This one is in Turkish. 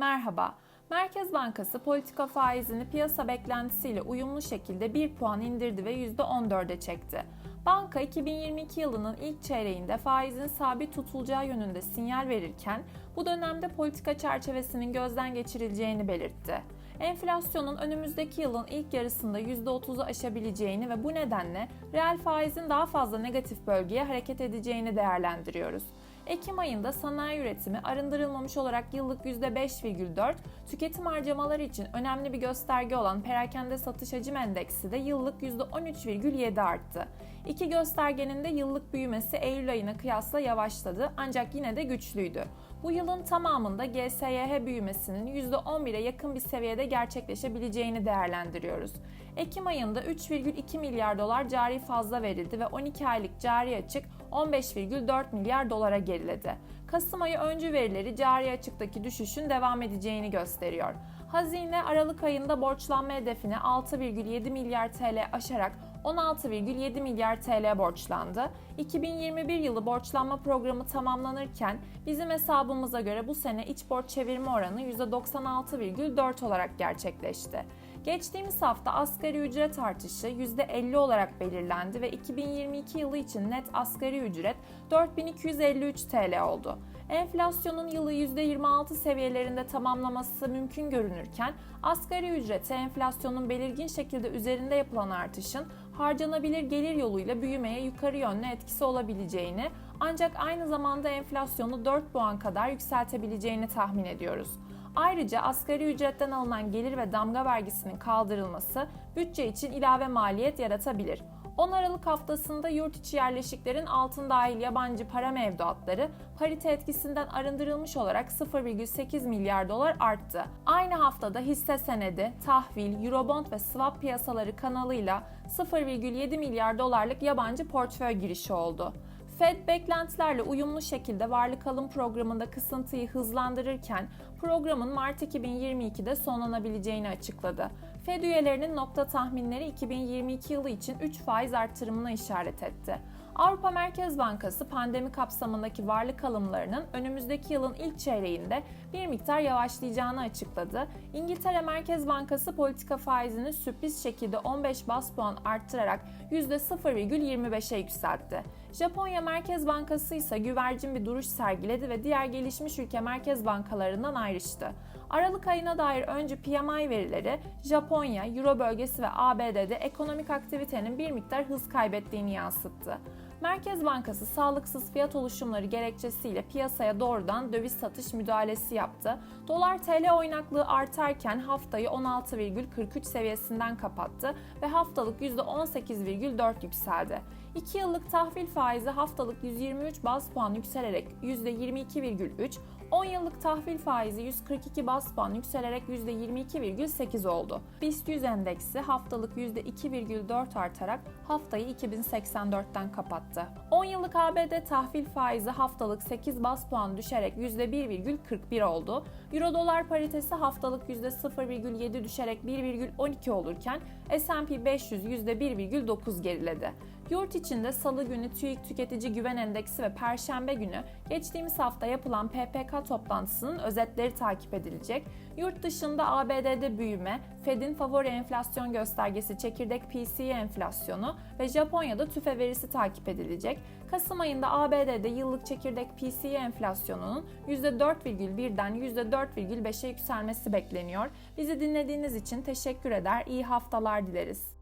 Merhaba. Merkez Bankası politika faizini piyasa beklentisiyle uyumlu şekilde 1 puan indirdi ve %14'e çekti. Banka 2022 yılının ilk çeyreğinde faizin sabit tutulacağı yönünde sinyal verirken bu dönemde politika çerçevesinin gözden geçirileceğini belirtti. Enflasyonun önümüzdeki yılın ilk yarısında %30'u aşabileceğini ve bu nedenle reel faizin daha fazla negatif bölgeye hareket edeceğini değerlendiriyoruz. Ekim ayında sanayi üretimi arındırılmamış olarak yıllık %5,4, tüketim harcamaları için önemli bir gösterge olan perakende satış hacim endeksi de yıllık %13,7 arttı. İki göstergenin de yıllık büyümesi Eylül ayına kıyasla yavaşladı ancak yine de güçlüydü. Bu yılın tamamında GSYH büyümesinin %11'e yakın bir seviyede gerçekleşebileceğini değerlendiriyoruz. Ekim ayında 3,2 milyar dolar cari fazla verildi ve 12 aylık cari açık 15,4 milyar dolara geriledi. Kasım ayı öncü verileri cari açıktaki düşüşün devam edeceğini gösteriyor. Hazine Aralık ayında borçlanma hedefini 6,7 milyar TL aşarak 16,7 milyar TL borçlandı. 2021 yılı borçlanma programı tamamlanırken bizim hesabımıza göre bu sene iç borç çevirme oranı %96,4 olarak gerçekleşti. Geçtiğimiz hafta asgari ücret artışı %50 olarak belirlendi ve 2022 yılı için net asgari ücret 4253 TL oldu. Enflasyonun yılı %26 seviyelerinde tamamlaması mümkün görünürken asgari ücrete enflasyonun belirgin şekilde üzerinde yapılan artışın harcanabilir gelir yoluyla büyümeye yukarı yönlü etkisi olabileceğini ancak aynı zamanda enflasyonu 4 puan kadar yükseltebileceğini tahmin ediyoruz. Ayrıca asgari ücretten alınan gelir ve damga vergisinin kaldırılması bütçe için ilave maliyet yaratabilir. 10 Aralık haftasında yurt içi yerleşiklerin altın dahil yabancı para mevduatları parite etkisinden arındırılmış olarak 0,8 milyar dolar arttı. Aynı haftada hisse senedi, tahvil, eurobond ve swap piyasaları kanalıyla 0,7 milyar dolarlık yabancı portföy girişi oldu. Fed beklentilerle uyumlu şekilde varlık alım programında kısıntıyı hızlandırırken programın Mart 2022'de sonlanabileceğini açıkladı. Fed üyelerinin nokta tahminleri 2022 yılı için 3 faiz artırımına işaret etti. Avrupa Merkez Bankası pandemi kapsamındaki varlık alımlarının önümüzdeki yılın ilk çeyreğinde bir miktar yavaşlayacağını açıkladı. İngiltere Merkez Bankası politika faizini sürpriz şekilde 15 bas puan arttırarak %0,25'e yükseltti. Japonya Merkez Bankası ise güvercin bir duruş sergiledi ve diğer gelişmiş ülke merkez bankalarından ayrıştı. Aralık ayına dair önce PMI verileri Japonya, Euro bölgesi ve ABD'de ekonomik aktivitenin bir miktar hız kaybettiğini yansıttı. Merkez Bankası sağlıksız fiyat oluşumları gerekçesiyle piyasaya doğrudan döviz satış müdahalesi yaptı. Dolar TL oynaklığı artarken haftayı 16,43 seviyesinden kapattı ve haftalık %18,4 yükseldi. 2 yıllık tahvil faizi haftalık 123 baz puan yükselerek %22,3, 10 yıllık tahvil faizi 142 bas puan yükselerek %22,8 oldu. BIST 100 endeksi haftalık %2,4 artarak haftayı 2084'ten kapattı. 10 yıllık ABD tahvil faizi haftalık 8 bas puan düşerek %1,41 oldu. Euro dolar paritesi haftalık %0,7 düşerek 1,12 olurken S&P 500 %1,9 geriledi. Yurt içinde salı günü TÜİK Tüketici Güven Endeksi ve perşembe günü geçtiğimiz hafta yapılan PPK toplantısının özetleri takip edilecek. Yurt dışında ABD'de büyüme, Fed'in favori enflasyon göstergesi çekirdek PCE enflasyonu ve Japonya'da tüfe verisi takip edilecek. Kasım ayında ABD'de yıllık çekirdek PCE enflasyonunun %4,1'den %4,5'e yükselmesi bekleniyor. Bizi dinlediğiniz için teşekkür eder, iyi haftalar dileriz.